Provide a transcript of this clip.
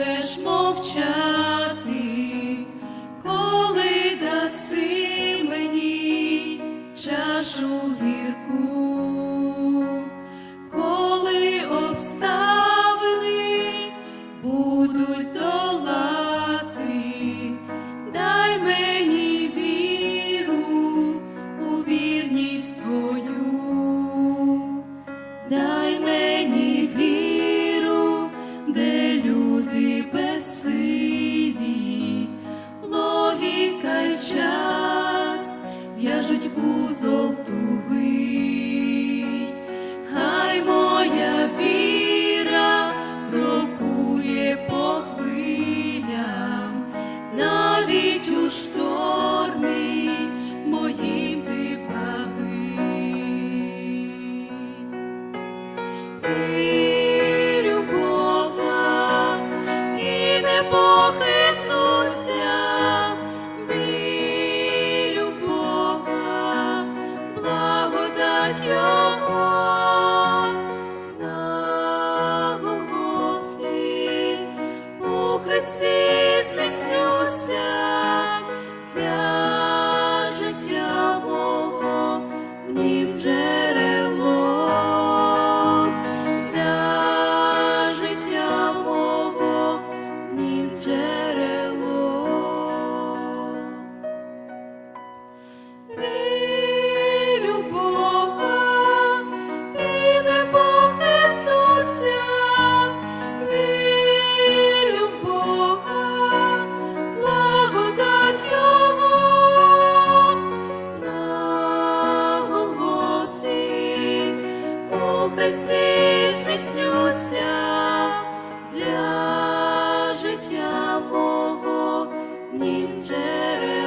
будеш мовчати, коли даси мені чашу гірку. вузол золтуги, хай моя віра крокує по хвилям, навіть у штормі моїм ти правий. Христі зміцнюся для життя Бога, нім через.